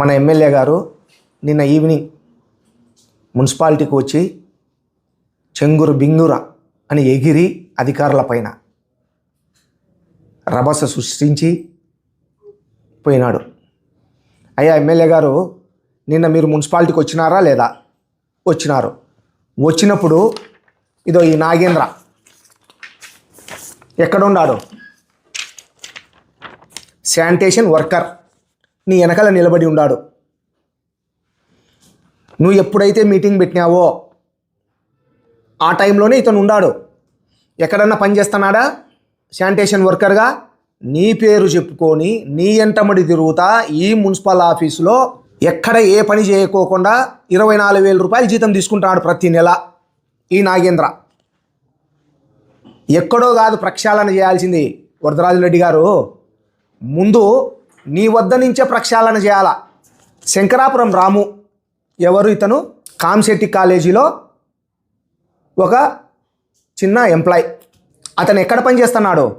మన ఎమ్మెల్యే గారు నిన్న ఈవినింగ్ మున్సిపాలిటీకి వచ్చి చెంగురు బింగుర అని ఎగిరి అధికారుల పైన రభస సృష్టించి పోయినాడు. అయ్యా ఎమ్మెల్యే గారు నిన్న మీరు మున్సిపాలిటీకి వచ్చినారా లేదా? వచ్చినారు. వచ్చినప్పుడు ఇదో ఈ నాగేంద్ర ఎక్కడున్నాడు శానిటేషన్ వర్కర్. నీ వెనకాల నిలబడి ఉన్నాడు నువ్వు ఎప్పుడైతే మీటింగ్ పెట్టినావో ఆ టైంలోనే ఇతను ఉన్నాడు ఎక్కడన్నా పని చేస్తున్నాడా? శానిటేషన్ వర్కర్గా? నీ పేరు చెప్పుకొని నీ ఎంటమడి తిరుగుతా ఈ మున్సిపల్ ఆఫీసులో ఎక్కడ ఏ పని చేయకోకుండా ఇరవై నాలుగు వేల రూపాయలు జీతం తీసుకుంటాడు ప్రతి నెల ఈ నాగేంద్ర. ఎక్కడో కాదు ప్రక్షాళన చేయాల్సింది వరదరాజు రెడ్డి గారు. ముందు నీ వద్ద నుంచే ప్రక్షాళన చేయాలా? శంకరాపురం రాము ఎవరు? ఇతను కామ్శెట్టి కాలేజీలో ఒక చిన్న ఎంప్లాయ్. అతను ఎక్కడ పనిచేస్తున్నాడు?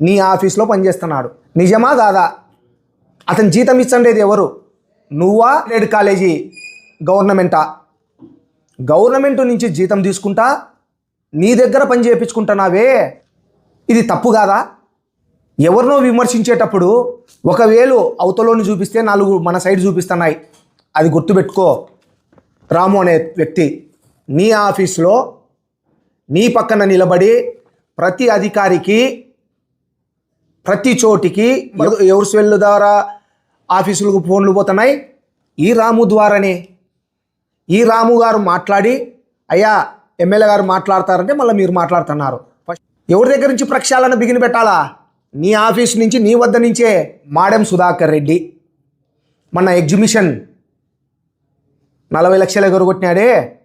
నీ ఆఫీస్లో పనిచేస్తున్నాడు. నిజమా కాదా? అతను జీతం ఇచ్చండేది ఎవరు? నువ్వా? రెడ్ కాలేజీ గవర్నమెంటా? గవర్నమెంట్ నుంచి జీతం తీసుకుంటా? నీ దగ్గర పని చేయించుకుంటున్నావే ఇది తప్పు కాదా? ఎవరినో విమర్శించేటప్పుడు ఒకవేళ అవతలోని చూపిస్తే నాలుగు మన సైడ్ చూపిస్తున్నాయి. అది గుర్తుపెట్టుకో. రాము అనే వ్యక్తి నీ ఆఫీస్లో నీ పక్కన నిలబడి ప్రతి అధికారికి ప్రతి చోటికి ఎవరు స్వెల్ ద్వారా ఆఫీసులకు ఫోన్లు పోతున్నాయి? ఈ రాము ద్వారానే. ఈ రాము గారు మాట్లాడి అయ్యా ఎమ్మెల్యే గారు మాట్లాడతారంటే మళ్ళీ మీరు మాట్లాడుతున్నారు. ఎవరి దగ్గర నుంచి ప్రక్షాళన బిగిన పెట్టాలా నీ ఆఫీస్ నుంచి నీ వద్ద నుంచే మాడెం సుధాకర్ రెడ్డి మన ఎగ్జిబిషన్ నలభై లక్షలు ఎగరగొట్టినాడే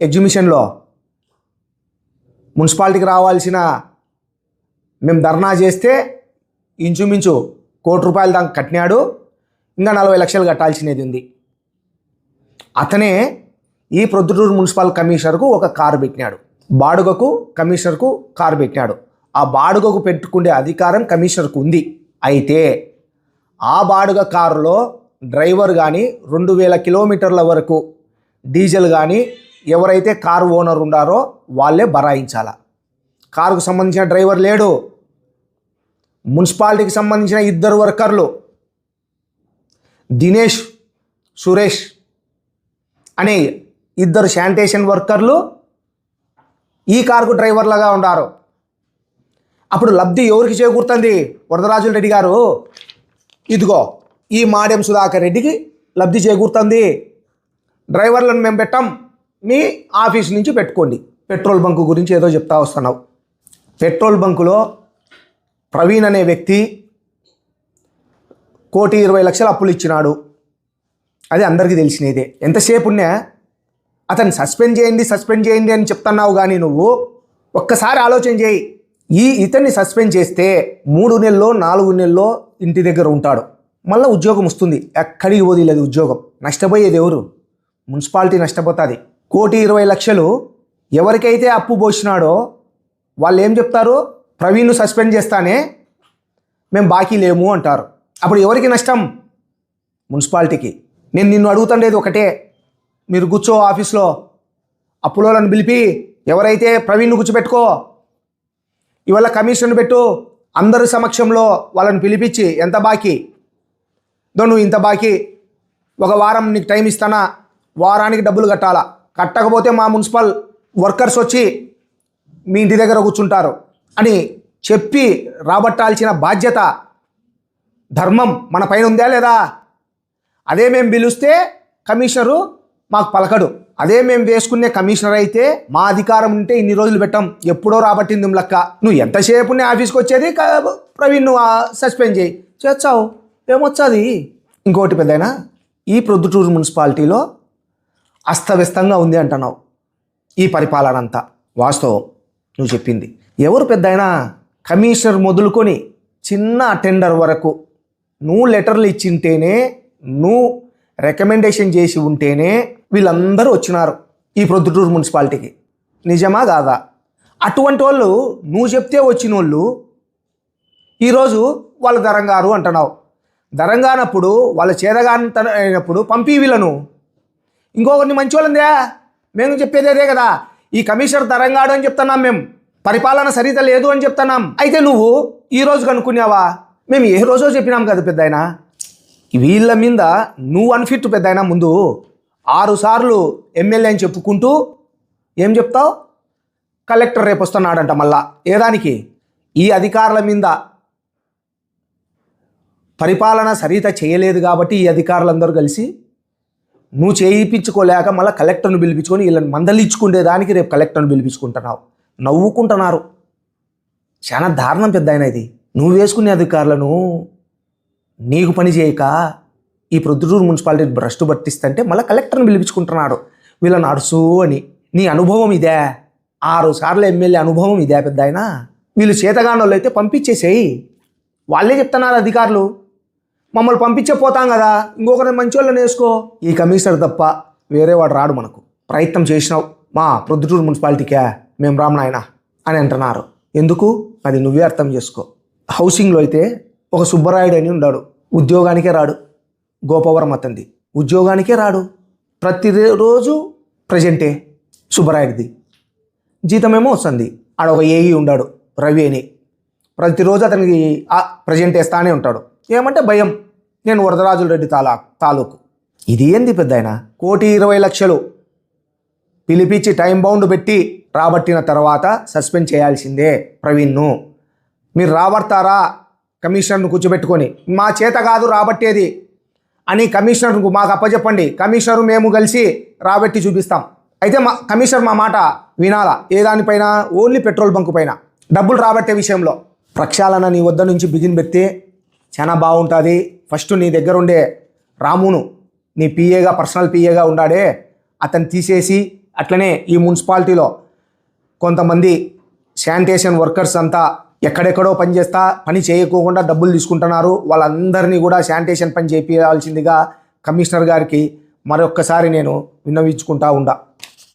ఎగ్జిబిషన్లో. మున్సిపాలిటీకి రావాల్సిన మేము ధర్నా చేస్తే ఇంచుమించు కోటి రూపాయలు దాకా కట్టినాడు ఇంకా నలభై లక్షలు కట్టాల్సినది ఉంది. అతనే ఈ ప్రొద్దుటూరు మున్సిపల్ కమిషనర్కు ఒక కారు పెట్టినాడు. బాడుగకు కమిషనర్కు కారు పెట్టినాడు. ఆ బాడుగకు పెట్టుకునే అధికారం కమిషనర్కు ఉంది. అయితే ఆ బాడుగ కారులో డ్రైవర్ కానీ రెండు వేల కిలోమీటర్ల వరకు డీజిల్ కానీ ఎవరైతే కారు ఓనర్ ఉండారో వాళ్ళే బరాయించాల? కారుకు సంబంధించిన డ్రైవర్ లేడు. మున్సిపాలిటీకి సంబంధించిన ఇద్దరు వర్కర్లు దినేష్ సురేష్ అనే ఇద్దరు శానిటేషన్ వర్కర్లు ఈ కారుకు డ్రైవర్లుగా ఉన్నారు అప్పుడు లబ్ధి ఎవరికి చేకూరుతుంది? వరదరాజుల రెడ్డి గారు. ఇదిగో ఈ మాడెం సుధాకర్ రెడ్డికి లబ్ధి చేకూరుతుంది. డ్రైవర్లను మేము పెట్టాం. మీ ఆఫీస్ నుంచి పెట్టుకోండి. పెట్రోల్ బంకు గురించి ఏదో చెప్తా వస్తున్నావు. పెట్రోల్ బంకులో ప్రవీణ్ అనే వ్యక్తి కోటి ఇరవై లక్షలు అప్పులు ఇచ్చినాడు. అది అందరికీ తెలిసినదే. ఎంతసేపు ఉన్నా అతన్ని సస్పెండ్ చేయండి సస్పెండ్ చేయండి అని చెప్తున్నావు కానీ నువ్వు ఒక్కసారి ఆలోచన చేయి. ఈ ఇతన్ని సస్పెండ్ చేస్తే మూడు నెలల్లో నాలుగు నెలల్లో ఇంటి దగ్గర ఉంటాడు. మళ్ళీ ఉద్యోగం వస్తుంది. ఎక్కడికి వదిలేదు ఉద్యోగం. నష్టపోయేది ఎవరు? మున్సిపాలిటీ నష్టపోతుంది. కోటి ఇరవై లక్షలు ఎవరికైతే అప్పు పోసినాడో వాళ్ళు ఏం చెప్తారు? ప్రవీణ్ను సస్పెండ్ చేస్తానే మేము బాకీ లేము అంటారు. అప్పుడు ఎవరికి నష్టం? మున్సిపాలిటీకి. నేను నిన్ను అడుగుతుండేది ఒకటే. మీరు కూర్చో ఆఫీస్లో. అప్పులోలను పిలిపి ఎవరైతే ప్రవీణ్ను కూర్చోబెట్టుకో ఇవాళ కమిషన్ పెట్టు. అందరి సమక్షంలో వాళ్ళని పిలిపించి ఎంత బాకీ? దో నువ్వు ఇంత బాకీ. ఒక వారం నీకు టైం ఇస్తానా? వారానికి డబ్బులు కట్టాలా? కట్టకపోతే మా మున్సిపల్ వర్కర్స్ వచ్చి మీ ఇంటి దగ్గర కూర్చుంటారు అని చెప్పి రాబట్టాల్సిన బాధ్యత ధర్మం మన పైన ఉందా లేదా? అదే మేము పిలుస్తే కమిషనరు మాకు పలకడు. అదే మేము వేసుకునే కమిషనర్ అయితే మా అధికారం ఉంటే ఇన్ని రోజులు పెట్టాం. ఎప్పుడో రాబట్టింది లక్క. నువ్వు ఎంతసేపు నీ ఆఫీస్కి వచ్చేది? ప్రవీణ్ నువ్వు సస్పెండ్ చేయి. చేస్తావు. ఏమొచ్చాది? ఇంకోటి పెద్దయినా ఈ ప్రొద్దుటూరు మున్సిపాలిటీలో అస్తవ్యస్తంగా ఉంది అంటున్నావు. ఈ పరిపాలన అంతా వాస్తవం. నువ్వు చెప్పింది. ఎవరు పెద్దయినా కమిషనర్ మొదలుకొని చిన్న టెండర్ వరకు నువ్వు లెటర్లు ఇచ్చింటేనే నువ్వు రికమెండేషన్ చేసి ఉంటేనే వీళ్ళందరూ వచ్చినారు ఈ ప్రొద్దుటూరు మున్సిపాలిటీకి. నిజమా కాదా? అటువంటి వాళ్ళు నువ్వు చెప్తే వచ్చిన వాళ్ళు ఈరోజు వాళ్ళ దరంగారు అంటున్నావు. దరంగానప్పుడు వాళ్ళ చేదగాని అయినప్పుడు పంపి వీళ్ళను. ఇంకొకరిని మంచి వాళ్ళందే మేము చెప్పేది అదే కదా. ఈ కమిషనర్ దరంగాడు అని చెప్తున్నాం మేము. పరిపాలన సరిత లేదు అని చెప్తున్నాం. అయితే నువ్వు ఈ రోజు కనుక్కున్నావా? మేము ఏ రోజో చెప్పినాం కదా పెద్ద వీళ్ళ మీద నువ్వు అన్ఫిట్ పెద్ద ముందు? ఆరు సార్లు ఎమ్మెల్యే అని చెప్పుకుంటూ ఏం చెప్తావు? కలెక్టర్ రేపు వస్తున్నాడంట మళ్ళా. ఏదానికి? ఈ అధికారుల మీద పరిపాలన సరిత చేయలేదు కాబట్టి ఈ అధికారులందరూ కలిసి నువ్వు చేయించుకోలేక మళ్ళీ కలెక్టర్ను పిలిపించుకొని వీళ్ళని మందలించుకునే దానికి రేపు కలెక్టర్ను పిలిపించుకుంటున్నావు. నవ్వుకుంటున్నారు. చాలా దారుణం పెద్ద ఆయన ఇది. నువ్వు వేసుకునే అధికారులను నీకు పని చేయక ఈ ప్రొద్దుటూరు మున్సిపాలిటీ భ్రష్టు పట్టిస్తంటే మళ్ళీ కలెక్టర్ని పిలిపించుకుంటున్నాడు. వీళ్ళని అడుసు అని. నీ అనుభవం ఇదే. ఆరు సార్లు ఎమ్మెల్యే అనుభవం ఇదే పెద్ద ఆయన వీళ్ళు చేతగానోళ్ళు అయితే పంపించేసేయి. వాళ్ళే చెప్తున్నారు అధికారులు. మమ్మల్ని పంపించే పోతాం కదా. ఇంకొకరిని మంచి వాళ్ళని వేసుకో. ఈ కమిషనర్ తప్ప వేరే వాడు రాడు మనకు. ప్రయత్నం చేసినావు. మా ప్రొద్దుటూరు మున్సిపాలిటీకే మేము రామనాయన అని అంటున్నారు. ఎందుకు? అది నువ్వే అర్థం చేసుకో. హౌసింగ్లో అయితే ఒక సుబ్బరాయుడు అని ఉన్నాడు ఉద్యోగానికే రాడు. గోపవరం అతంది ఉద్యోగానికే రాడు. ప్రతిరోజు ప్రజెంటే సుబ్బరాయుడిది జీతమేమో వస్తుంది. ఆడ ఒక ఏఈ ఉండాడు రవి అని. ప్రతిరోజు అతనికి ఆ ప్రజెంట్ వేస్తానే ఉంటాడు. ఏమంటే భయం. నేను వరదరాజుల రెడ్డి తాలా తాలూకు. ఇది ఏంది పెద్ద ఆయన కోటి ఇరవై లక్షలు. పిలిపించి టైం బౌండ్ పెట్టి రాబట్టిన తర్వాత సస్పెండ్ చేయాల్సిందే ప్రవీణ్ను. మీరు రాబడతారా? కమిషన్ను కూర్చోబెట్టుకొని. మా చేత కాదు రాబట్టేది. అని కమిషనర్కు మాకు అప్పచెప్పండి కమిషనర్ మేము కలిసి రాబట్టి చూపిస్తాం. అయితే మా కమిషనర్ మా మాట వినాలా? ఏ దానిపైన? ఓన్లీ పెట్రోల్ బంకు పైన. డబ్బులు రాబట్టే విషయంలో. ప్రక్షాళన నీ వద్ద నుంచి బిగిన్ పెడితే చాలా బాగుంటుంది. ఫస్ట్ నీ దగ్గర ఉండే రామును నీ పిఏగా పర్సనల్ పిఏగా ఉండాడే. అతను తీసేసి అట్లనే ఈ మున్సిపాలిటీలో కొంతమంది శానిటేషన్ వర్కర్స్ అంతా ఎక్కడెక్కడో పని చేస్తా పని చేయకోకుండా డబ్బులు తీసుకుంటున్నారు. వాళ్ళందరినీ కూడా శానిటేషన్ పని చేపించాల్సిందిగా కమిషనర్ గారికి మరొక్కసారి నేను విన్నవించుకుంటా ఉండా.